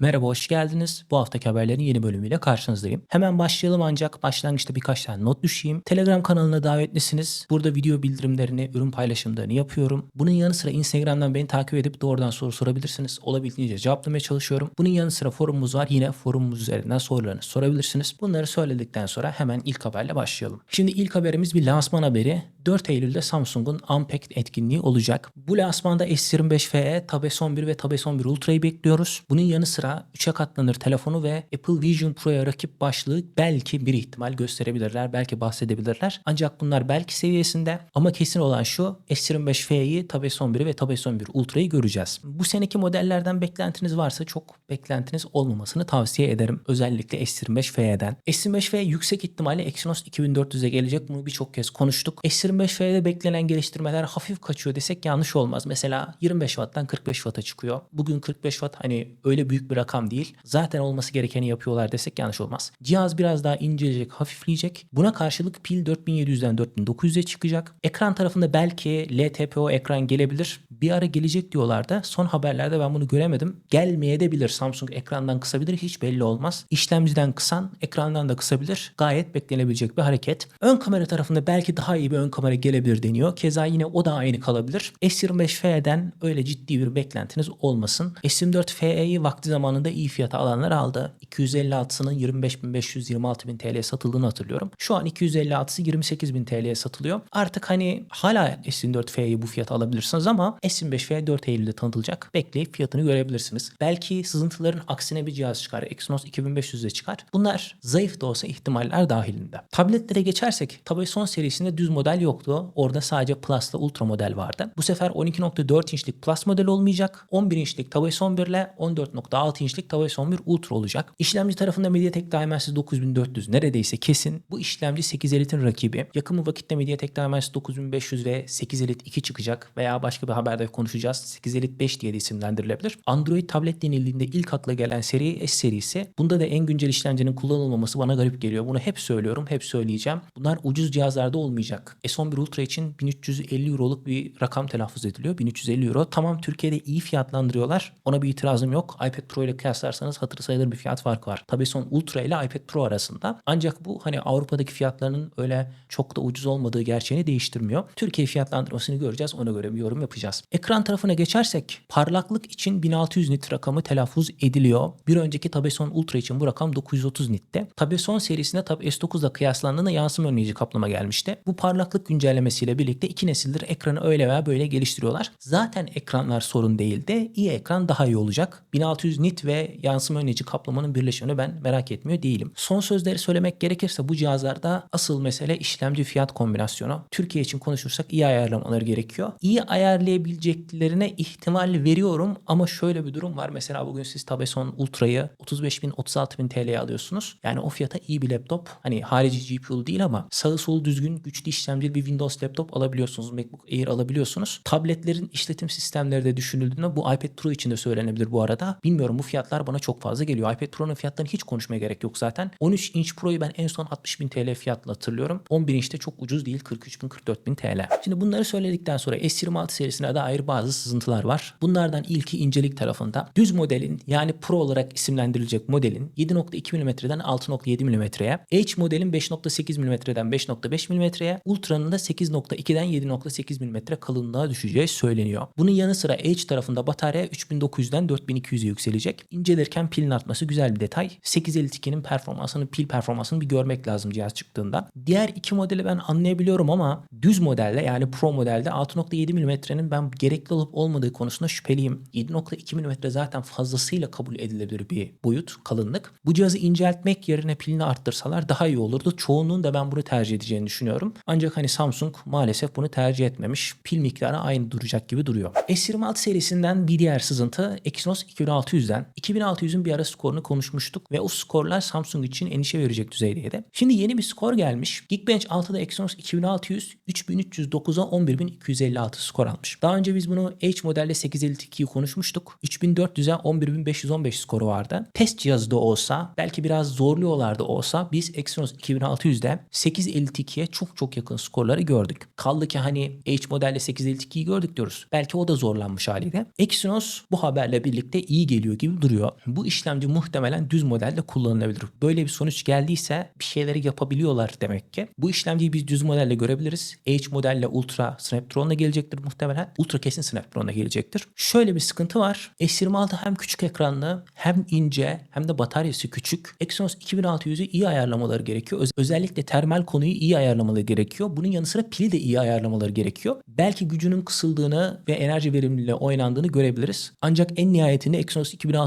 Merhaba, hoş geldiniz. Bu haftaki haberlerin yeni bölümüyle karşınızdayım. Hemen başlayalım ancak başlangıçta birkaç tane not düşeyim. Telegram kanalına davetlisiniz. Burada video bildirimlerini, ürün paylaşımlarını yapıyorum. Bunun yanı sıra Instagram'dan beni takip edip doğrudan soru sorabilirsiniz. Olabildiğince cevaplamaya çalışıyorum. Bunun yanı sıra forumumuz var. Yine forumumuz üzerinden sorularınızı sorabilirsiniz. Bunları söyledikten sonra hemen ilk haberle başlayalım. Şimdi ilk haberimiz bir lansman haberi. 4 Eylül'de Samsung'un Unpacked etkinliği olacak. Bu lansmanda S25 FE, Tab S11 ve Tab S11 Ultra'yı bekliyoruz. Bunun yanı sıra 3'e katlanır telefonu ve Apple Vision Pro'ya rakip başlığı belki bir ihtimal gösterebilirler, belki bahsedebilirler. Ancak bunlar belki seviyesinde ama kesin olan şu S25 FE'yi, Tab S11'i ve Tab S11 Ultra'yı göreceğiz. Bu seneki modellerden beklentiniz varsa çok beklentiniz olmamasını tavsiye ederim. Özellikle S25 FE'den. S25 FE yüksek ihtimalle Exynos 2400'e gelecek. Bunu birçok kez konuştuk. S25 FE'de beklenen geliştirmeler hafif kaçıyor desek yanlış olmaz. Mesela 25 Watt'tan 45 Watt'a çıkıyor. Bugün 45 Watt hani öyle büyük bir rakam değil. Zaten olması gerekeni yapıyorlar desek yanlış olmaz. Cihaz biraz daha inceleyecek, hafifleyecek. Buna karşılık pil 4700'den 4900'e çıkacak. Ekran tarafında belki LTPO ekran gelebilir. Bir ara gelecek diyorlardı. Son haberlerde ben bunu göremedim. Gelmeye de bilir. Samsung ekrandan kısabilir. Hiç belli olmaz. İşlemciden kısan, ekrandan da kısabilir. Gayet beklenebilecek bir hareket. Ön kamera tarafında belki daha iyi bir ön kamera gelebilir deniyor. Keza yine o da aynı kalabilir. S25 FE'den öyle ciddi bir beklentiniz olmasın. S24 FE'yi vakti zamanında iyi fiyata alanlar aldı. 256'sının 25.500-26.000 TL'ye satıldığını hatırlıyorum. Şu an 256'sı 28.000 TL'ye satılıyor. Artık hani hala S24 F'yi bu fiyata alabilirsiniz ama S25 F 4 Eylül'de tanıtılacak. Bekleyip fiyatını görebilirsiniz. Belki sızıntıların aksine bir cihaz çıkar. Exynos 2500'e çıkar. Bunlar zayıf da olsa ihtimaller dahilinde. Tabletlere geçersek tabii son serisinde düz model yoktu. Orada sadece Plus ile Ultra model vardı. Bu sefer 12.4 inçlik Plus model olmayacak. 11 inçlik Tab S11 ile 14.6 inçlik Tab S11 Ultra olacak. İşlemci tarafında MediaTek Dimensity 9400 neredeyse kesin. Bu işlemci 8 Elite'in rakibi. Yakın bir vakitte MediaTek Dimensity 9500 ve 8 Elite 2 çıkacak veya başka bir haberde konuşacağız. 8 Elite 5 diye de isimlendirilebilir. Android tablet denildiğinde ilk akla gelen seri S serisi. Bunda da en güncel işlemcinin kullanılmaması bana garip geliyor. Bunu hep söylüyorum, hep söyleyeceğim. Bunlar ucuz cihazlarda olmayacak. S11 Ultra için 1350 euroluk bir rakam telaffuz ediliyor. 1350 euro. Tamam Türkiye'de iyi fiyatlandırıyorlar. Ona bir itirazım yok. iPad Pro ile kıyaslarsanız hatır sayılır bir fiyat farkı var. Tabii son Ultra ile iPad Pro arasında. Ancak bu hani Avrupa'daki fiyatlarının öyle çok da ucuz olmadığı gerçeğini değiştirmiyor. Türkiye fiyatlandırmasını göreceğiz. Ona göre bir yorum yapacağız. Ekran tarafına geçersek parlaklık için 1600 nit rakamı telaffuz ediliyor. Bir önceki Tabeson Ultra için bu rakam 930 nitte. Tabeson serisinde Tab S9 ile kıyaslandığında yansıma önleyici kaplama gelmişti. Bu parlaklık güncellemesiyle birlikte iki nesildir ekranı öyle veya böyle geliştiriyorlar. Zaten ekranlar sorun değil de iyi ekran daha iyi olacak. 1600 nit ve yansıma önleyici kaplamanın birleşimini ben merak etmiyor değilim. Son sözleri söylemek gerekirse bu cihazlarda asıl mesele işlemci fiyat kombinasyonu. Türkiye için konuşursak iyi ayarlamaları gerekiyor. İyi ayarlayabileceklerine ihtimal veriyorum ama şöyle bir durum var. Mesela bugün siz Tabeson Ultra'yı 35 bin 36 bin TL'ye alıyorsunuz. Yani o fiyata iyi bir laptop. Hani harici GPU'lu değil ama sağı solu düzgün güçlü işlemcili bir Windows laptop alabiliyorsunuz. MacBook Air alabiliyorsunuz. Tabletlerin işletim sistemleri de düşünüldüğünde bu iPad Pro için de söylenebilir bu arada. Bilmiyorum bu fiyatlar bana çok fazla geliyor. iPad Pro'nun fiyatlarını hiç konuşmaya gerek yok zaten. 13 inç Pro'yu ben en son 60 bin TL fiyatla hatırlıyorum. 11 inçte çok ucuz değil 43 bin 44 bin TL. Şimdi bunları söyledikten sonra S26 serisine dair bazı sızıntılar var. Bunlardan ilki incelik tarafında. Düz modelin yani Pro olarak isimlendirilecek modelin 7.2 mm'den 6.7 mm'ye, H modelin 5.8 mm'den 5.5 mm'ye, Ultra'nın da 8.2'den 7.8 mm kalınlığa düşeceği söyleniyor. Bunun yanı sıra H tarafında batarya 3900'den 4200'e yükselecek. İncelirken pilin artması güzel bir detay. 852'nin performansını, pil performansını bir görmek lazım cihaz çıktığında. Diğer iki modeli ben anlayabiliyorum ama düz modelde yani Pro modelde 6.7 mm'nin ben gerekli olup olmadığı konusunda şüpheliyim. 7.2 mm zaten fazlasıyla kabul edilebilir bir boyut, kalınlık. Bu cihazı inceltmek yerine pilini arttırsalar daha iyi olurdu. Çoğunluğun da ben bunu tercih edeceğini düşünüyorum. Ancak hani Samsung maalesef bunu tercih etmemiş. Pil miktarı aynı duracak gibi duruyor. S26 serisinden bir diğer sızıntı Exynos 2600'den. 2600'ün bir ara skorunu konuşmuştuk ve o skorlar Samsung için endişe verecek düzeydeydi. Şimdi yeni bir skor gelmiş. Geekbench 6'da Exynos 2600 3309'a 11256 skor almış. Daha önce biz bunu H modelde 852'yi konuşmuştuk. 3400'e 11515 skoru vardı. Test cihazı da olsa belki biraz zorluyorlar da olsa biz Exynos 2600'de 852'ye çok çok yakın skorları gördük. Kaldı ki hani H modelde 852'yi gördük diyoruz. Belki o da zorlanmış haliyle. Exynos bu haberle birlikte iyi geliyor gibi gibi duruyor. Bu işlemci muhtemelen düz modelde kullanılabilir. Böyle bir sonuç geldiyse bir şeyleri yapabiliyorlar demek ki. Bu işlemciyi biz düz modelde görebiliriz. H modelle Ultra Snapdragon'la gelecektir muhtemelen. Ultra kesin Snapdragon'la gelecektir. Şöyle bir sıkıntı var. S26 hem küçük ekranlı hem ince hem de bataryası küçük. Exynos 2600'ü iyi ayarlamaları gerekiyor. Öz- özellikle termal konuyu iyi ayarlamaları gerekiyor. Bunun yanı sıra pili de iyi ayarlamaları gerekiyor. Belki gücünün kısıldığını ve enerji verimliliğiyle oynandığını görebiliriz. Ancak en nihayetinde Exynos 2600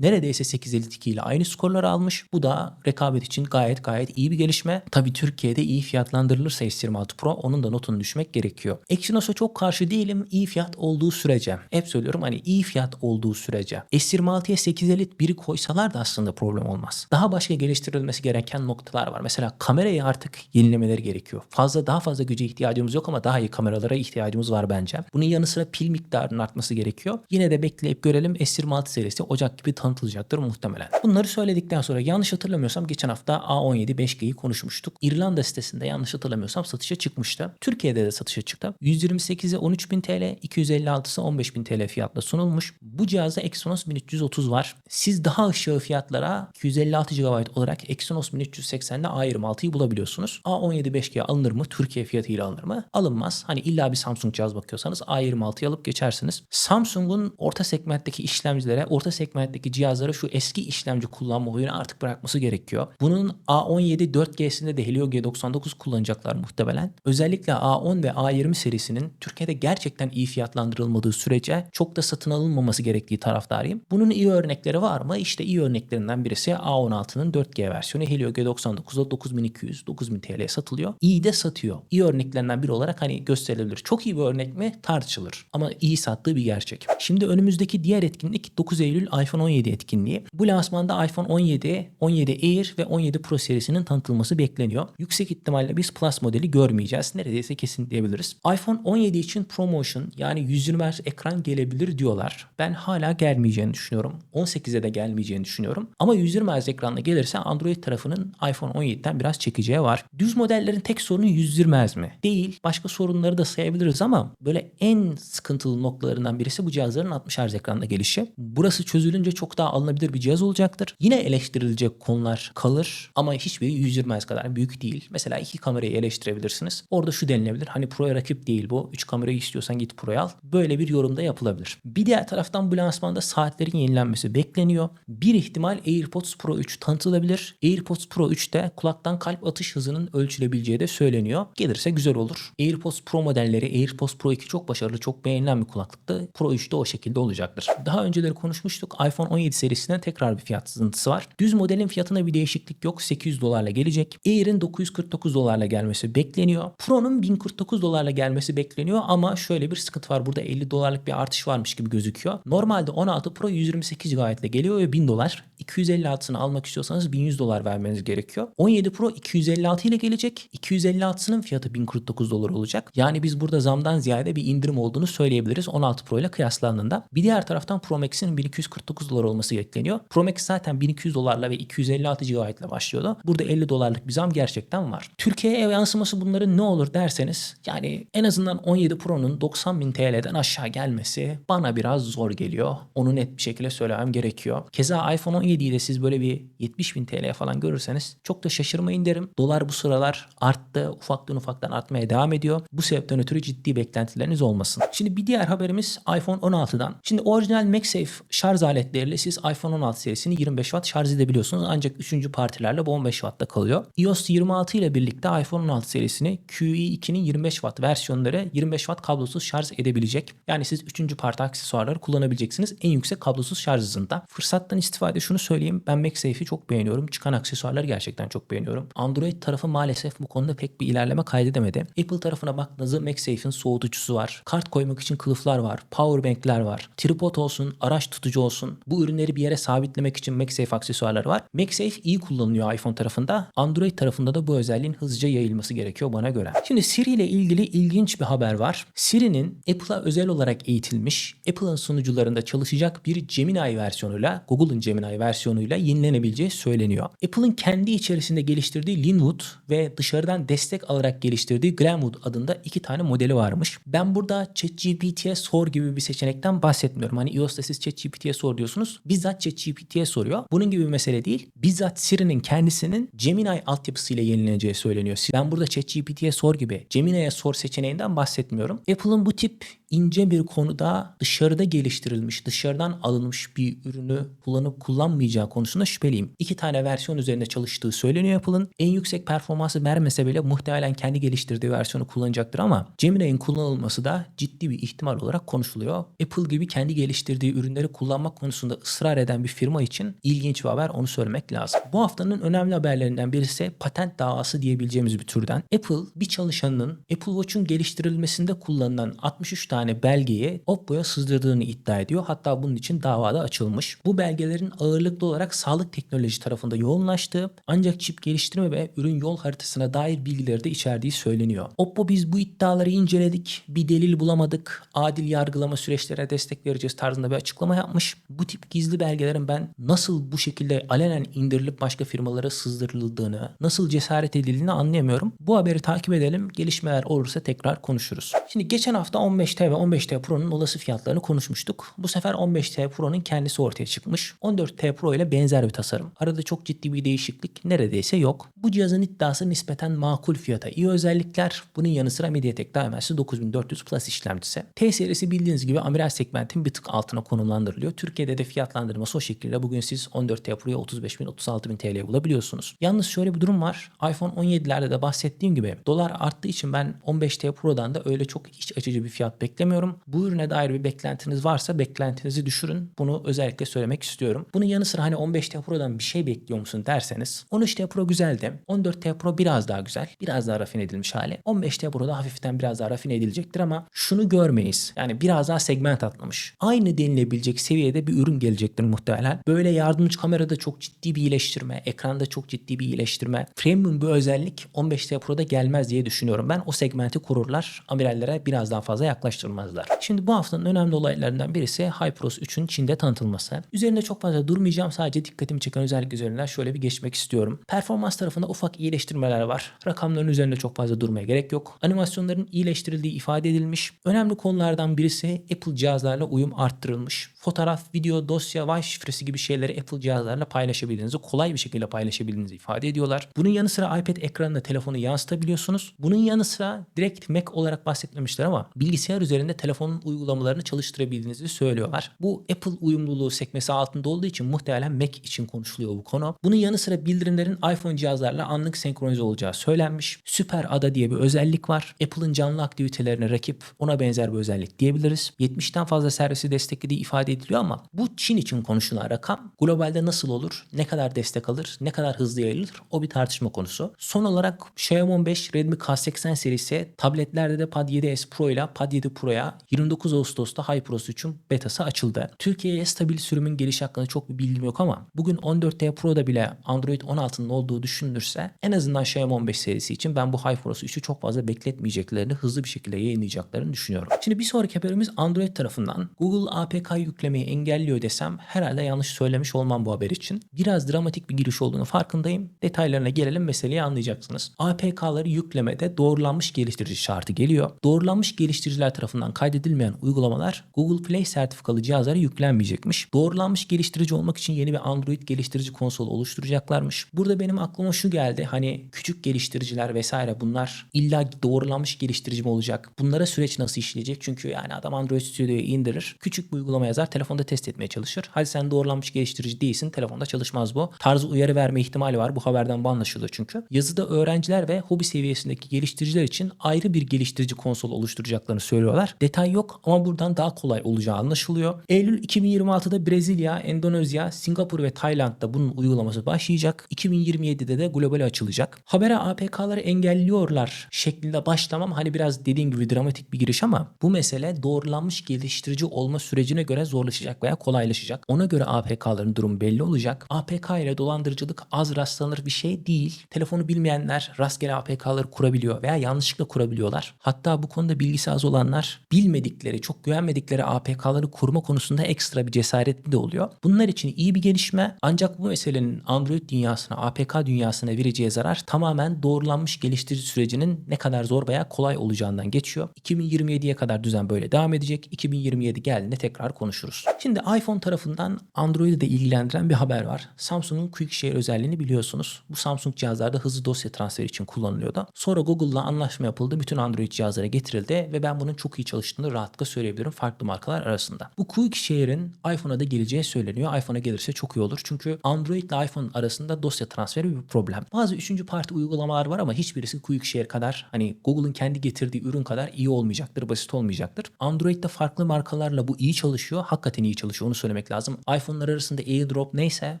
neredeyse 852 ile aynı skorları almış. Bu da rekabet için gayet gayet iyi bir gelişme. Tabii Türkiye'de iyi fiyatlandırılırsa S26 Pro onun da notunu düşmek gerekiyor. Exynos'a çok karşı değilim iyi fiyat olduğu sürece. Hep söylüyorum hani iyi fiyat olduğu sürece. S26'ya 850 biri koysalar da aslında problem olmaz. Daha başka geliştirilmesi gereken noktalar var. Mesela kamerayı artık yenilemeleri gerekiyor. Fazla daha fazla güce ihtiyacımız yok ama daha iyi kameralara ihtiyacımız var bence. Bunun yanı sıra pil miktarının artması gerekiyor. Yine de bekleyip görelim S26 serisi Ocak gibi tanıtılacaktır muhtemelen. Bunları söyledikten sonra yanlış hatırlamıyorsam geçen hafta A17 5G'yi konuşmuştuk. İrlanda sitesinde yanlış hatırlamıyorsam satışa çıkmıştı. Türkiye'de de satışa çıktı. 128'e 13.000 TL, 256'sı 15.000 TL fiyatla sunulmuş. Bu cihazda Exynos 1330 var. Siz daha aşağı fiyatlara 256 GB olarak Exynos 1380'de A26'yı bulabiliyorsunuz. A17 5G alınır mı? Türkiye fiyatıyla alınır mı? Alınmaz. Hani illa bir Samsung cihaz bakıyorsanız A26'yı alıp geçersiniz. Samsung'un orta segmentteki işlemcilere, orta segmentteki cihazlara şu eski işlemci kullanma huyunu artık bırakması gerekiyor. Bunun A17 4G'sinde de Helio G99 kullanacaklar muhtemelen. Özellikle A10 ve A20 serisinin Türkiye'de gerçekten iyi fiyatlandırılmadığı sürece çok da satın alınmaması gerektiği taraftarıyım. Bunun iyi örnekleri var mı? İşte iyi örneklerinden birisi A16'nın 4G versiyonu Helio G99'da 9200 9000 TL'ye satılıyor. İyi de satıyor. İyi örneklerinden biri olarak hani gösterilebilir. Çok iyi bir örnek mi? Tartışılır. Ama iyi sattığı bir gerçek. Şimdi önümüzdeki diğer etkinlik 9 Eylül iPhone 17 etkinliği. Bu lansmanda iPhone 17, 17 Air ve 17 Pro serisinin tanıtılması bekleniyor. Yüksek ihtimalle biz Plus modeli görmeyeceğiz. Neredeyse kesin diyebiliriz. iPhone 17 için ProMotion yani 120 Hz ekran gelebilir diyorlar. Ben hala gelmeyeceğini düşünüyorum. 18'e de gelmeyeceğini düşünüyorum. Ama 120 Hz ekranla gelirse Android tarafının iPhone 17'den biraz çekeceği var. Düz modellerin tek sorunu 120 Hz mi? Değil. Başka sorunları da sayabiliriz ama böyle en sıkıntılı noktalarından birisi bu cihazların 60 Hz ekranda gelişi. Burası çözülünce çok daha alınabilir bir cihaz olacaktır. Yine eleştirilecek konular kalır ama hiçbiri 120 Hz kadar büyük değil. Mesela iki kamerayı eleştirebilirsiniz. Orada şu denilebilir. Hani Pro'ya rakip değil bu. 3 kamerayı istiyorsan git Pro'ya al. Böyle bir yorumda yapılabilir. Bir diğer taraftan bu lansmanda saatlerin yenilenmesi bekleniyor. Bir ihtimal AirPods Pro 3 tanıtılabilir. AirPods Pro 3'te kulaktan kalp atış hızının ölçülebileceği de söyleniyor. Gelirse güzel olur. AirPods Pro modelleri AirPods Pro 2 çok başarılı, çok beğenilen bir kulaklıktı. Pro 3 de o şekilde olacaktır. Daha önceleri konuşmuştuk. iPhone 17 serisinde tekrar bir fiyat sızıntısı var. Düz modelin fiyatına bir değişiklik yok. 800 dolarla gelecek. Air'in 949 dolarla gelmesi bekleniyor. Pro'nun 1049 dolarla gelmesi bekleniyor ama şöyle bir sıkıntı var. Burada 50 dolarlık bir artış varmış gibi gözüküyor. Normalde 16 Pro 128 GB ile geliyor ve 1000 dolar. 256'sını almak istiyorsanız 1100 dolar vermeniz gerekiyor. 17 Pro 256 ile gelecek. 256'sının fiyatı 1049 dolar olacak. Yani biz burada zamdan ziyade bir indirim olduğunu söyleyebiliriz 16 Pro ile kıyaslandığında. Bir diğer taraftan Pro Max'in 1249 dolar olması bekleniyor. Pro Max zaten 1200 dolarla ve 256 GB ile başlıyordu. Burada 50 dolarlık bir zam gerçekten var. Türkiye'ye yansıması bunların ne olur derseniz yani en azından 17 Pro'nun 90 bin TL'den aşağı gelmesi bana biraz zor geliyor. Onu net bir şekilde söylemem gerekiyor. Keza iPhone 17'yi de siz böyle bir 70 bin TL'ye falan görürseniz çok da şaşırmayın derim. Dolar bu sıralar arttı. Ufaktan ufaktan artmaya devam ediyor. Bu sebepten ötürü ciddi beklentileriniz olmasın. Şimdi bir diğer haberimiz iPhone 16'dan. Şimdi orijinal MagSafe şarj aletleriyle siz iPhone 16 serisini 25 Watt şarj edebiliyorsunuz. Ancak 3. partilerle bu 15 Watt'ta kalıyor. iOS 26 ile birlikte iPhone 16 serisini QE2'nin 25 Watt versiyonları 25 Watt kablosuz şarj edebilecek. Yani siz 3. parti aksesuarları kullanabileceksiniz en yüksek kablosuz şarj hızında. Fırsattan istifade şunu söyleyeyim. Ben MagSafe'i çok beğeniyorum. Çıkan aksesuarları gerçekten çok beğeniyorum. Android tarafı maalesef bu konuda pek bir ilerleme kaydedemedi. Apple tarafına baktığınızda MagSafe'in soğutucusu var. Kart koymak için kılıflar var. Powerbank'ler var. Tripod olsun, araç tutucu olsun. Bu ürünleri bir yere sabitlemek için MagSafe aksesuarları var. MagSafe iyi kullanılıyor iPhone tarafında. Android tarafında da bu özelliğin hızlıca yayılması gerekiyor bana göre. Şimdi Siri ile ilgili ilginç bir haber var. Siri'nin Apple'a özel olarak eğitilmiş, Apple'ın sunucularında çalışacak bir Gemini versiyonuyla, Google'ın Gemini versiyonuyla yenilenebileceği söyleniyor. Apple'ın kendi içerisinde geliştirdiği Linwood ve dışarıdan destek alarak geliştirdiği Glenwood adında iki tane modeli varmış. Ben burada ChatGPT'ye sor gibi bir seçenekten bahsetmiyorum. Hani iOS'ta siz ChatGPT'ye sor diyorsunuz. Bizzat ChatGPT'ye soruyor. Bunun gibi bir mesele değil. Bizzat Siri'nin kendisinin Gemini altyapısıyla yenileneceği söyleniyor. Ben burada ChatGPT'ye sor gibi Gemini'ye sor seçeneğinden bahsetmiyorum. Apple'ın bu tip ince bir konuda dışarıda geliştirilmiş, dışarıdan alınmış bir ürünü kullanıp kullanmayacağı konusunda şüpheliyim. İki tane versiyon üzerinde çalıştığı söyleniyor Apple'ın. En yüksek performansı vermese bile muhtemelen kendi geliştirdiği versiyonu kullanacaktır ama Gemini'nin kullanılması da ciddi bir ihtimal olarak konuşuluyor. Apple gibi kendi geliştirdiği ürünleri kullanmak konusunda ısrar eden bir firma için ilginç bir haber onu söylemek lazım. Bu haftanın önemli haberlerinden birisi patent davası diyebileceğimiz bir türden. Apple bir çalışanının Apple Watch'un geliştirilmesinde kullanılan 63 tane belgeyi Oppo'ya sızdırdığını iddia ediyor. Hatta bunun için davada açılmış. Bu belgelerin ağırlıklı olarak sağlık teknoloji tarafında yoğunlaştığı ancak çip geliştirme ve ürün yol haritasına dair bilgileri de içerdiği söyleniyor. Oppo biz bu iddiaları inceledik. Bir delil bulamadık. Adil yargılama süreçlerine destek vereceğiz tarzında bir açıklama yapmış. Bu tip gizli belgelerin ben nasıl bu şekilde alenen indirilip başka firmalara sızdırıldığını, nasıl cesaret edildiğini anlayamıyorum. Bu haberi takip edelim. Gelişmeler olursa tekrar konuşuruz. Şimdi geçen hafta 15T ve 15T Pro'nun olası fiyatlarını konuşmuştuk. Bu sefer 15T Pro'nun kendisi ortaya çıkmış. 14T Pro ile benzer bir tasarım. Arada çok ciddi bir değişiklik neredeyse yok. Bu cihazın iddiası nispeten makul fiyata iyi özellikler. Bunun yanı sıra MediaTek Dimensity 9400 Plus işlemcisi. T serisi bildiğiniz gibi amiral segmentin bir tık altına konumlandırılıyor. Türkiye'de de fiyatlandırması o şekilde. Bugün siz 14T Pro'yu 35 bin 36 bin TL'ye bulabiliyorsunuz. Yalnız şöyle bir durum var. iPhone 17'lerde de bahsettiğim gibi dolar arttığı için ben 15T Pro'dan da öyle çok iç açıcı bir fiyat beklemiyorum. Bu ürüne dair bir beklentiniz varsa beklentinizi düşürün. Bunu özellikle söylemek istiyorum. Bunun yanı sıra hani 15T Pro'dan bir şey bekliyor musun derseniz 13T Pro güzeldi. 14T Pro biraz daha güzel. Biraz daha rafine edilmiş hali. 15T Pro da hafiften biraz daha rafine edilecektir ama şunu görmeyiz. Yani biraz daha segment atlamış. Aynı denilebilecek seviyede bir ürün gelecektir muhtemelen. Böyle yardımcı kamerada çok ciddi bir iyileştirme, ekranda çok ciddi bir iyileştirme. Premium bir özellik 15T Pro'da gelmez diye düşünüyorum. Ben o segmenti kururlar. Amirallere biraz daha fazla yaklaştırmazlar. Şimdi bu haftanın önemli olaylarından birisi HyperOS 3'ün Çin'de tanıtılması. Üzerinde çok fazla durmayacağım. Sadece dikkatimi çeken özellik üzerinden şöyle bir geçmek istiyorum. Performans tarafında ufak iyileştirmeler var. Rakamların üzerinde çok fazla durmaya gerek yok. Animasyonların iyileştirildiği ifade edilmiş. Önemli konulardan birisi Apple cihazlarla uyum arttırılmış. Fotoğraf, video, dosya, Wi şifresi gibi şeyleri Apple cihazlarla paylaşabildiğinizi, kolay bir şekilde paylaşabildiğinizi ifade ediyorlar. Bunun yanı sıra iPad ekranına telefonu yansıtabiliyorsunuz. Bunun yanı sıra direkt Mac olarak bahsetmemişler ama bilgisayar üzerinde telefonun uygulamalarını çalıştırabildiğinizi söylüyorlar. Bu Apple uyumluluğu sekmesi altında olduğu için muhtemelen Mac için konuşuluyor bu konu. Bunun yanı sıra bildirimlerin iPhone cihazlarla anlık senkronize olacağı söylenmiş. Süper Ada diye bir özellik var. Apple'ın canlı aktivitelerine rakip ona benzer bir özellik diyebiliriz. 70'ten fazla servisi desteklediği ifade ediliyor ama bu Çin için konuşulan rakam globalde nasıl olur, ne kadar destek alır, ne kadar hızlı yayılır o bir tartışma konusu. Son olarak Xiaomi 15 Redmi K80 serisi tabletlerde de Pad 7s Pro ile Pad 7 Pro'ya 29 Ağustos'ta HyperOS 3'ün betası açıldı. Türkiye'ye stabil sürümün gelişi hakkında çok bir bilgim yok ama bugün 14T Pro'da bile Android 16'nın olduğu düşünülürse en azından Xiaomi 15 serisi için ben bu HyperOS 3'ü çok fazla bekletmeyeceklerini, hızlı bir şekilde yayınlayacaklarını düşünüyorum. Şimdi bir sonraki haberimiz Android tarafından. Google APK yüklemeyi engelliyor desem herhalde yanlış söylemiş olmam bu haber için. Biraz dramatik bir giriş olduğunu farkındayım. Detaylarına gelelim meseleyi anlayacaksınız. APK'ları yüklemede doğrulanmış geliştirici şartı geliyor. Doğrulanmış geliştiriciler tarafından kaydedilmeyen uygulamalar Google Play sertifikalı cihazlara yüklenmeyecekmiş. Doğrulanmış geliştirici olmak için yeni bir Android geliştirici konsolu oluşturacaklarmış. Burada benim aklıma şu geldi. Hani küçük geliştiriciler vesaire bunlar illa doğrulanmış geliştirici mi olacak? Bunlara süreç nasıl işleyecek? Çünkü yani adam Android Studio'yu indirir. Küçük bir uygulama yazar. Telefonda test etmeye çalışır. Hadi sen doğrulanmış geliştirici değilsin. Telefonda çalışmaz bu. Tarzı uyarı verme ihtimali var. Bu haberden bu anlaşılıyor çünkü. Yazıda öğrenciler ve hobi seviyesindeki geliştiriciler için ayrı bir geliştirici konsol oluşturacaklarını söylüyorlar. Detay yok ama buradan daha kolay olacağı anlaşılıyor. Eylül 2026'da Brezilya, Endonezya, Singapur ve Tayland'da bunun uygulaması başlayacak. 2027'de de globale açılacak. Habere APK'ları engelliyorlar şeklinde başlamam hani biraz dediğim gibi dramatik bir giriş ama bu mesele doğrulanmış geliştirici olma sürecine göre zorlaşacak veya kolaylaşacak. Ona göre APK'ların durumu belli olacak. APK ile dolandırıcılık az rastlanır bir şey değil. Telefonu bilmeyenler rastgele APK'ları kurabiliyor veya yanlışlıkla kurabiliyorlar. Hatta bu konuda bilgisi az olanlar bilmedikleri, çok güvenmedikleri APK'ları kurma konusunda ekstra bir cesaretli de oluyor. Bunlar için iyi bir gelişme ancak bu meselenin Android dünyasına, APK dünyasına vereceği zarar tamamen doğrulanmış geliştirici sürecinin ne kadar zor veya kolay olacağından geçiyor. 2027'ye kadar düzen böyle devam edecek. 2027 geldiğinde tekrar konuşuruz. Konuşuruz. Şimdi iPhone tarafından Android'i de ilgilendiren bir haber var. Samsung'un Quick Share özelliğini biliyorsunuz. Bu Samsung cihazlarda hızlı dosya transferi için kullanılıyordu. Sonra Google'la anlaşma yapıldı. Bütün Android cihazlara getirildi ve ben bunun çok iyi çalıştığını rahatlıkla söyleyebilirim farklı markalar arasında. Bu Quick Share'in iPhone'a da geleceği söyleniyor. iPhone'a gelirse çok iyi olur. Çünkü Android ile iPhone arasında dosya transferi bir problem. Bazı üçüncü parti uygulamalar var ama hiçbirisi Quick Share kadar hani Google'ın kendi getirdiği ürün kadar iyi olmayacaktır, basit olmayacaktır. Android'de farklı markalarla bu iyi çalışıyor. Hakikaten iyi çalışıyor onu söylemek lazım. iPhone'lar arasında AirDrop neyse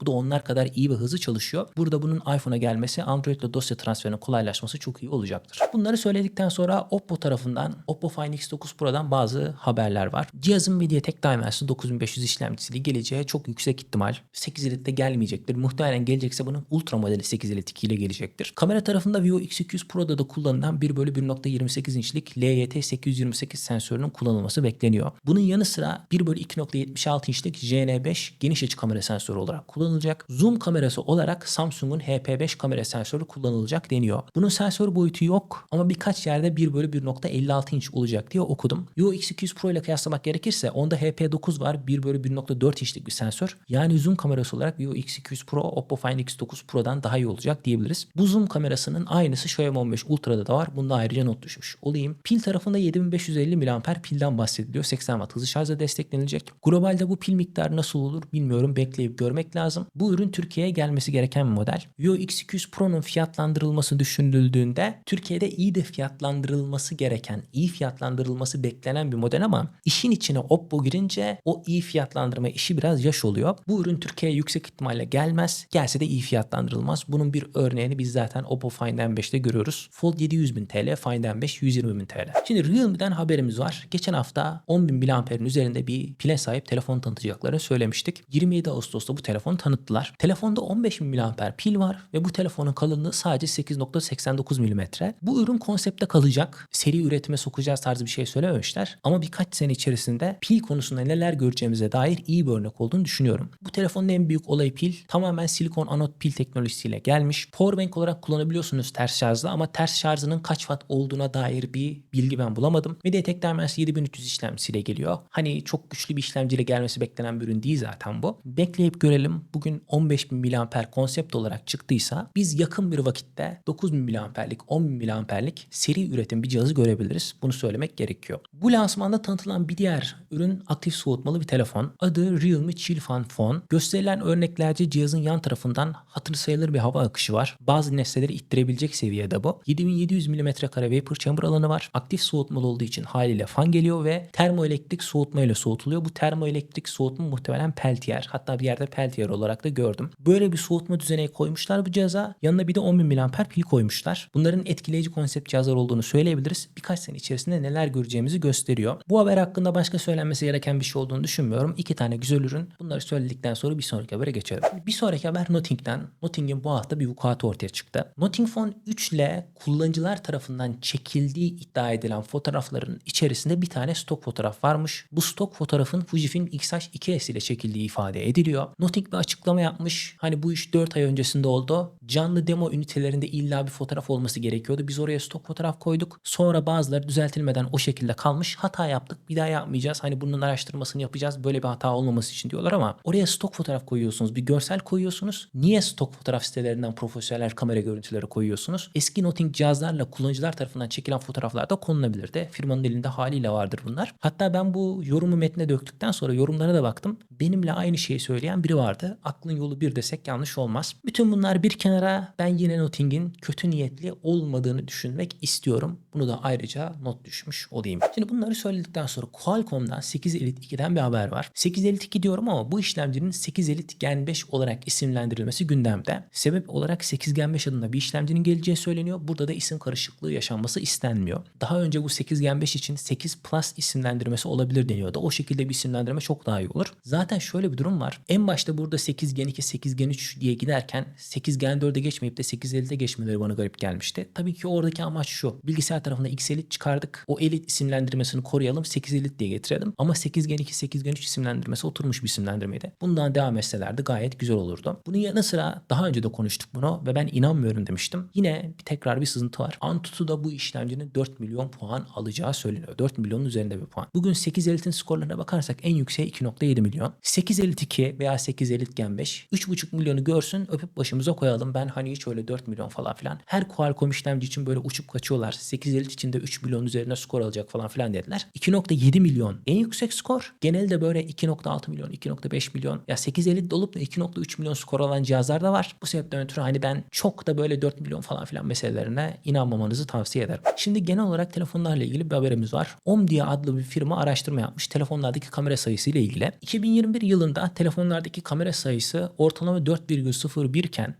bu da onlar kadar iyi ve hızlı çalışıyor. Burada bunun iPhone'a gelmesi Android ile dosya transferinin kolaylaşması çok iyi olacaktır. Bunları söyledikten sonra Oppo tarafından Oppo Find X9 Pro'dan bazı haberler var. Cihazın MediaTek Dimensity 9500 işlemcisiyle geleceği çok yüksek ihtimal. 8 Elite'de gelmeyecektir. Muhtemelen gelecekse bunun Ultra modeli 8 Elite 2 ile gelecektir. Kamera tarafında Vivo X200 Pro'da da kullanılan 1 bölü 1.28 inçlik LYT 828 sensörünün kullanılması bekleniyor. Bunun yanı sıra 1 bölü 2.76 inçlik JN5 geniş açı kamera sensörü olarak kullanılacak. Zoom kamerası olarak Samsung'un HP5 kamera sensörü kullanılacak deniyor. Bunun sensör boyutu yok ama birkaç yerde 1 bölü 1.56 inç olacak diye okudum. Vivo X200 Pro ile kıyaslamak gerekirse onda HP9 var 1 bölü 1.4 inçlik bir sensör. Yani zoom kamerası olarak Vivo X200 Pro Oppo Find X9 Pro'dan daha iyi olacak diyebiliriz. Bu zoom kamerasının aynısı Xiaomi 15 Ultra'da da var. Bunda ayrıca not düşmüş olayım. Pil tarafında 7550 mAh pilden bahsediliyor. 80 Watt hızlı şarjla desteklenilecek. Globalde bu pil miktarı nasıl olur bilmiyorum. Bekleyip görmek lazım. Bu ürün Türkiye'ye gelmesi gereken bir model. Vivo X200 Pro'nun fiyatlandırılması düşünüldüğünde Türkiye'de iyi de fiyatlandırılması gereken, iyi fiyatlandırılması beklenen bir model ama işin içine Oppo girince o iyi fiyatlandırma işi biraz yaş oluyor. Bu ürün Türkiye'ye yüksek ihtimalle gelmez. Gelse de iyi fiyatlandırılmaz. Bunun bir örneğini biz zaten Oppo Find M5'te görüyoruz. Fold 700 bin TL, Find M5 120 bin TL. Şimdi Realme'den haberimiz var. Geçen hafta 10 bin miliamperin üzerinde bir pile sahip telefon tanıtacaklarını söylemiştik. 27 Ağustos'ta bu telefonu tanıttılar. Telefonda 15 bin miliamper pil var ve bu telefonun kalınlığı sadece 8.89 mm. Bu ürün konsepte kalacak. Seri üretime sokacağız tarzı bir şey söylememişler. Ama birkaç sene içerisinde pil konusunda neler göreceğimize dair iyi bir örnek olduğunu düşünüyorum. Bu telefonun en büyük olayı pil. Tamamen silikon anot pil teknolojisiyle gelmiş. Powerbank olarak kullanabiliyorsunuz ters şarjla ama ters şarjının kaç watt olduğuna dair bir bilgi ben bulamadım. MediaTek Dimensity 7300 işlemcisiyle geliyor. Hani çok güçlü bir işlemciyle gelmesi beklenen bir ürün değil zaten bu. Bekleyip görelim. Bugün 15000 mAh konsept olarak çıktıysa biz yakın bir vakitte 9000 mAh'lik 10000 mAh'lik seri üretim bir cihazı görebiliriz. Bunu söylemek gerekiyor. Bu lansmanda tanıtılan bir diğer ürün aktif soğutmalı bir telefon. Adı Realme Chill Fan Phone. Gösterilen örneklerce cihazın yan tarafından hatırı sayılır bir hava akışı var. Bazı nesneleri ittirebilecek seviyede bu. 7700 mm vapor chamber alanı var. Aktif soğutmalı olduğu için haliyle fan geliyor ve termoelektrik soğutma ile soğutuluyor. Bu termoelektrik soğutma muhtemelen Peltier. Hatta bir yerde Peltier olarak da gördüm. Böyle bir soğutma düzeneği koymuşlar bu cihaza. Yanına bir de 10.000 mAh pil koymuşlar. Bunların etkileyici konsept cihazlar olduğunu söyleyebiliriz. Birkaç sene içerisinde neler göreceğimizi gösteriyor. Bu haber hakkında başka söylenmesi gereken bir şey olduğunu düşünmüyorum. İki tane güzel ürün. Bunları söyledikten sonra bir sonraki habere geçelim. Bir sonraki haber Notting'den. Notting'in bu hafta bir vukuatı ortaya çıktı. Notting Phone 3 ile kullanıcılar tarafından çekildiği iddia edilen fotoğrafların içerisinde bir tane stok fotoğraf varmış. Bu stok fotoğrafın Fujifilm X-H2S ile çekildiği ifade ediliyor. Noting bir açıklama yapmış. Hani bu iş 4 ay öncesinde oldu. Canlı demo ünitelerinde illa bir fotoğraf olması gerekiyordu. Biz oraya stok fotoğraf koyduk. Sonra bazıları düzeltilmeden o şekilde kalmış. Hata yaptık. Bir daha yapmayacağız. Hani bunun araştırmasını yapacağız. Böyle bir hata olmaması için diyorlar ama oraya stok fotoğraf koyuyorsunuz. Bir görsel koyuyorsunuz. Niye stok fotoğraf sitelerinden profesyonel kamera görüntüleri koyuyorsunuz? Eski Noting cihazlarla kullanıcılar tarafından çekilen fotoğraflar da konulabilirdi. Firmanın elinde haliyle vardır bunlar. Hatta ben bu yorumu metne döktükten sonra yorumlara da baktım. Benimle aynı şeyi söyleyen biri vardı. Aklın yolu bir desek yanlış olmaz. Bütün bunlar bir kenara ben yine Notting'in kötü niyetli olmadığını düşünmek istiyorum. Bunu da ayrıca not düşmüş olayım. Şimdi bunları söyledikten sonra Qualcomm'dan 8 Elite 2'den bir haber var. 8 Elite 2 diyorum ama bu işlemcinin 8 Elite Gen 5 olarak isimlendirilmesi gündemde. Sebep olarak 8 Gen 5 adında bir işlemcinin geleceği söyleniyor. Burada da isim karışıklığı yaşanması istenmiyor. Daha önce bu 8 Gen 5 için 8 Plus isimlendirmesi olabilir deniyordu. O şekilde bir isimlendirme çok daha iyi olur. Zaten şöyle bir durum var. En başta burada 8 Gen 2, 8 Gen 3 diye giderken 8 Gen A4'e geçmeyip de 850'de geçmeleri bana garip gelmişti. Tabii ki oradaki amaç şu. Bilgisayar tarafında X Elite çıkardık. O Elite isimlendirmesini koruyalım. 8 Elite diye getirelim. Ama 8 Gen 2, 8 Gen 3 isimlendirmesi oturmuş bir isimlendirmeydi. Bundan devam etselerdi gayet güzel olurdu. Bunun yanı sıra daha önce de konuştuk bunu ve ben inanmıyorum demiştim. Yine bir tekrar bir sızıntı var. Antutu'da bu işlemcinin 4 milyon puan alacağı söyleniyor. 4 milyonun üzerinde bir puan. Bugün 8 Elite'in skorlarına bakarsak en yükseği 2.7 milyon. 8 Elite 2 veya 8 Elite Gen 5 3.5 milyonu görsün öpüp başımıza koyalım. Ben hani hiç öyle 4 milyon falan filan. Her Qualcomm işlemci için böyle uçup kaçıyorlar. 8 Elite için de 3 milyon üzerine skor alacak falan filan dediler. 2.7 milyon en yüksek skor. Genelde böyle 2.6 milyon, 2.5 milyon ya 8 Elite olup da 2.3 milyon skor alan cihazlar da var. Bu sebepten ötürü hani ben çok da böyle 4 milyon falan filan meselelerine inanmamanızı tavsiye ederim. Şimdi genel olarak telefonlarla ilgili bir haberimiz var. Omdia adlı bir firma araştırma yapmış telefonlardaki kamera sayısı ile ilgili. 2021 yılında telefonlardaki kamera sayısı ortalama 4,01 iken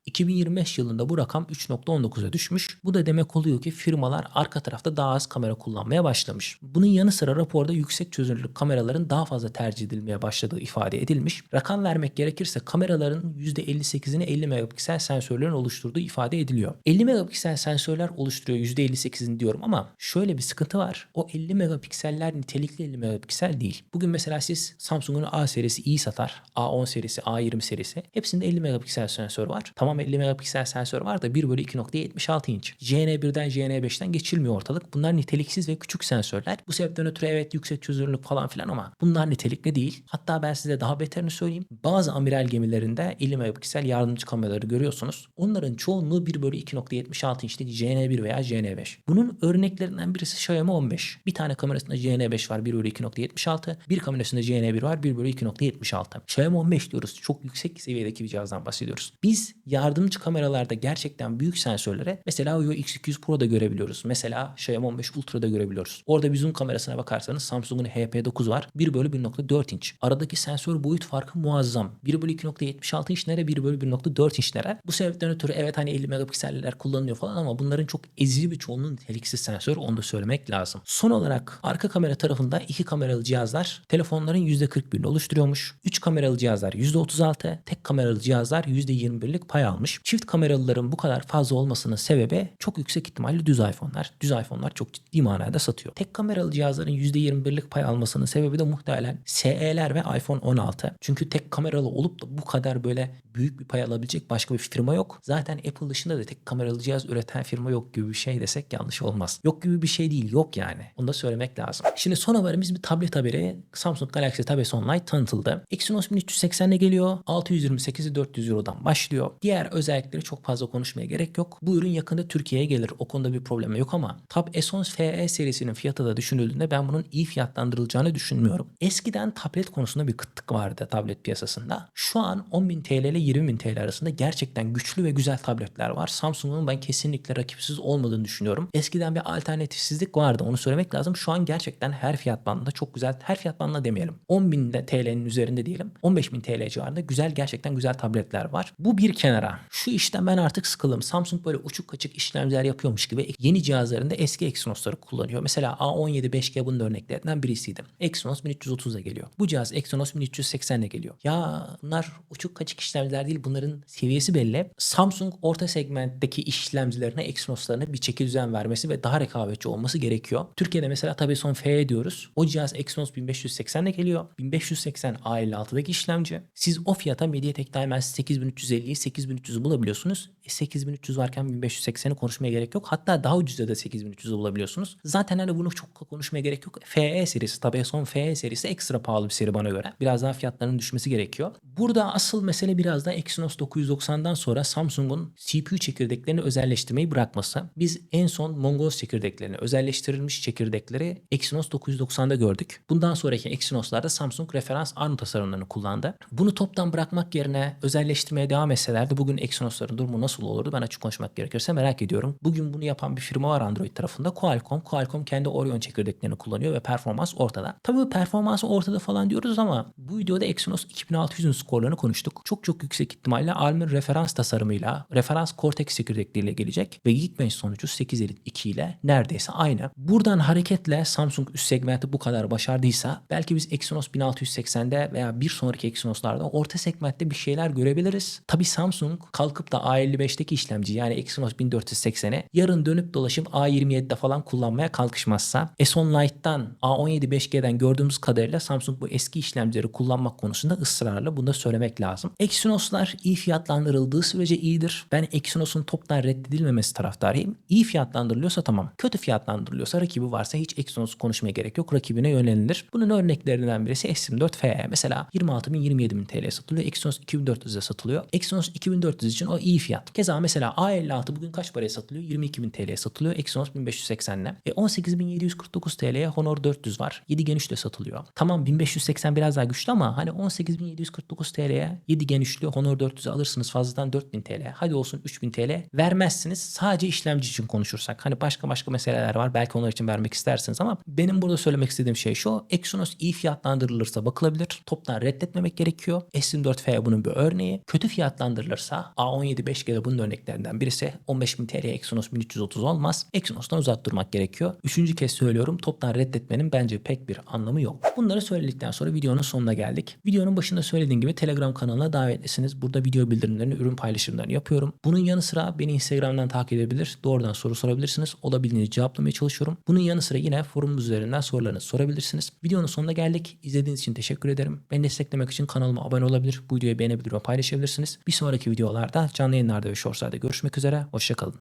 2025 yılında bu rakam 3.19'a düşmüş. Bu da demek oluyor ki firmalar arka tarafta daha az kamera kullanmaya başlamış. Bunun yanı sıra raporda yüksek çözünürlük kameraların daha fazla tercih edilmeye başladığı ifade edilmiş. Rakam vermek gerekirse kameraların %58'ini 50 megapiksel sensörlerin oluşturduğu ifade ediliyor. 50 megapiksel sensörler oluşturuyor %58'ini diyorum ama şöyle bir sıkıntı var. O 50 megapikseller nitelikli 50 megapiksel değil. Bugün mesela siz Samsung'un A serisi iyi satar. A10 serisi, A20 serisi. Hepsinde 50 megapiksel sensör var. Tamam 50 megapiksel sensör var da 1 bölü 2.76 inç. JN1'den JN5'ten geçilmiyor ortalık. Bunlar niteliksiz ve küçük sensörler. Bu sebepten ötürü evet yüksek çözünürlük falan filan ama bunlar nitelikli değil. Hatta ben size daha beterini söyleyeyim. Bazı amiral gemilerinde 50 megapiksel yardımcı kameraları görüyorsunuz. Onların çoğunluğu 1 bölü 2.76 inçlik JN1 veya JN5. Bunun örneklerinden birisi Xiaomi 15. Bir tane kamerasında JN5 var 1 bölü 2.76. Bir kamerasında JN1 var 1 bölü 2.76. Xiaomi 15 diyoruz. Çok yüksek seviyedeki bir cihazdan bahsediyoruz. Biz yardımcı kameralarda gerçekten büyük sensörlere mesela Uyo X200 Pro'da görebiliyoruz. Mesela Xiaomi 15 Ultra'da görebiliyoruz. Orada bir zoom kamerasına bakarsanız Samsung'un HP9 var. 1 bölü 1.4 inç. Aradaki sensör boyut farkı muazzam. 1 bölü 2.76 inçlere 1 bölü 1.4 inçlere. Bu sebepten ötürü evet hani 50 megapikseller kullanılıyor falan ama bunların çok ezici bir çoğunluğu niteliksiz sensör. Onu da söylemek lazım. Son olarak arka kamera tarafında iki kameralı cihazlar telefonların %41'ini oluşturuyormuş. 3 kameralı cihazlar %36, tek kameralı cihazlar %21'lik pay almış. Çift kameralıların bu kadar fazla olmasının sebebi çok yüksek ihtimalle düz iPhone'lar. Düz iPhone'lar çok ciddi manada satıyor. Tek kameralı cihazların %21'lik pay almasının sebebi de muhtemelen SE'ler ve iPhone 16. Çünkü tek kameralı olup da bu kadar böyle büyük bir pay alabilecek başka bir firma yok. Zaten Apple dışında da tek kameralı cihaz üreten firma yok gibi bir şey desek yanlış olmaz. Yok gibi bir şey değil yok yani. Onu da söylemek lazım. Şimdi son haberimiz bir tablet haberi. Samsung Galaxy Tab S Online tanıtıldı. Exynos 1380'le geliyor. 628'i 400 Euro'dan başlıyor. Diğer özellikleri çok fazla konuşmaya gerek yok. Bu ürün yakında Türkiye'ye gelir. O konuda bir problem yok ama Tab S10 FE serisinin fiyatı da düşünüldüğünde ben bunun iyi fiyatlandırılacağını düşünmüyorum. Eskiden tablet konusunda bir kıtlık vardı tablet piyasasında. Şu an 10.000 TL ile 20.000 TL arasında gerçekten güçlü ve güzel tabletler var. Samsung'un ben kesinlikle rakipsiz olmadığını düşünüyorum. Eskiden bir alternatifsizlik vardı onu söylemek lazım. Şu an gerçekten her fiyat bandında çok güzel, her fiyat bandında demeyelim. 10.000 TL'nin üzerinde diyelim. 15.000 TL civarında güzel gerçekten güzel tabletler var. Bu bir kenara. Şu işten ben artık sıkıldım. Samsung böyle uçuk kaçık işlemciler yapıyormuş gibi yeni cihazlarında eski Exynos'ları kullanıyor. Mesela A17 5G bunun örneklerinden birisiydi. Exynos 1330'a geliyor. Bu cihaz Exynos 1380'le geliyor. Ya bunlar uçuk kaçık işlemciler değil. Bunların seviyesi belli. Samsung orta segmentteki işlemcilerine Exynos'larına bir çeki düzen vermesi ve daha rekabetçi olması gerekiyor. Türkiye'de mesela tabii son FE diyoruz. O cihaz Exynos 1580'le geliyor. 1580 A56'daki işlemci. Siz o fiyata MediaTek Dimensity 8350'yi 8300'ü bulabiliyorsunuz. E 8300 varken 1580'i konuşmaya gerek yok. Hatta daha ucuzda da 8300'ü bulabiliyorsunuz. Zaten hani bunu çok konuşmaya gerek yok. FE serisi tabii son FE serisi ekstra pahalı bir seri bana göre. Biraz daha fiyatlarının düşmesi gerekiyor. Burada asıl mesele biraz da Exynos 990'dan sonra Samsung'un CPU çekirdeklerini özelleştirmeyi bırakması. Biz en son Mongols çekirdeklerini, özelleştirilmiş çekirdekleri Exynos 990'da gördük. Bundan sonraki Exynos'larda Samsung referans ARM tasarımlarını kullandı. Bunu toptan bırakmak yerine özelleştirmeye devam etselerdi bugün Exynos'ların durumu nasıl olurdu? Ben açık konuşmak gerekirse merak ediyorum. Bugün bunu yapan bir firma var Android tarafında. Qualcomm. Qualcomm kendi Orion çekirdeklerini kullanıyor ve performans ortada. Tabii performansı ortada falan diyoruz ama bu videoda Exynos 2600'ün skorlarını konuştuk. Çok çok yüksek ihtimalle ARM'ın referans tasarımıyla, referans Cortex çekirdekleriyle gelecek ve Geekbench sonucu 8 Elite 2 ile neredeyse aynı. Buradan hareketle Samsung üst segmenti bu kadar başardıysa belki biz Exynos 1680'de veya bir sonraki Exynos'larda orta segmentte bir şeyler görebiliriz. Tabii Samsung kalkıp da A55'teki işlemci yani Exynos 1480'e yarın dönüp dolaşıp A27'de falan kullanmaya kalkışmazsa S10 Lite'dan A17 5G'den gördüğümüz kadarıyla Samsung bu eski işlemcileri kullanmak konusunda ısrarlı. Bunu da söylemek lazım. Exynos'lar iyi fiyatlandırıldığı sürece iyidir. Ben Exynos'un toptan reddedilmemesi taraftarıyım. İyi fiyatlandırılıyorsa tamam. Kötü fiyatlandırılıyorsa rakibi varsa hiç Exynos konuşmaya gerek yok. Rakibine yönelilir. Bunun örneklerinden birisi S24 FE. Mesela 26.000 27.000 TL satılıyor. Exynos 2400'e satılıyor. Exynos 2400 için o iyi fiyat. Keza mesela A56 bugün kaç paraya satılıyor? 22.000 TL'ye satılıyor. Exynos 1580'le. E 18.749 TL'ye Honor 400 var. 7 Gen 3 de satılıyor. Tamam 1580 biraz daha güçlü ama hani 18.749 TL'ye 7 Gen 3'lü Honor 400'ü alırsınız fazladan 4000 TL. Hadi olsun 3000 TL vermezsiniz. Sadece işlemci için konuşursak. Hani başka başka meseleler var. Belki onlar için vermek istersiniz ama benim burada söylemek istediğim şey şu. Exynos iyi fiyatlandırılırsa bakılabilir. Toptan reddetmemek gerekiyor. S24F bunun bir örneği. Kötü fiyatlandırılırsa A17 5G'de bunun örneklerinden birisi 15.000 TL Exynos 1330 olmaz. Exynos'tan uzak durmak gerekiyor. Üçüncü kez söylüyorum. Toptan reddetmenin bence pek bir anlamı yok. Bunları söyledikten sonra videonun sonuna geldik. Videonun başında söylediğim gibi Telegram kanalına davetlisiniz. Burada video bildirimlerini, ürün paylaşımlarını yapıyorum. Bunun yanı sıra beni Instagram'dan takip edebilir. Doğrudan soru sorabilirsiniz. Olabildiğince cevaplamaya çalışıyorum. Bunun yanı sıra yine forum üzerinden sorularınızı sorabilirsiniz. Videonun sonuna geldik. İzlediğiniz için teşekkür ederim. Beni desteklemek için kanalıma abone olabilir. Bu videoyu beğenebilir ve paylaşabilirsiniz. Bir sonraki videolarda canlı yayınlarda ve shortslarda görüşmek üzere. Hoşçakalın.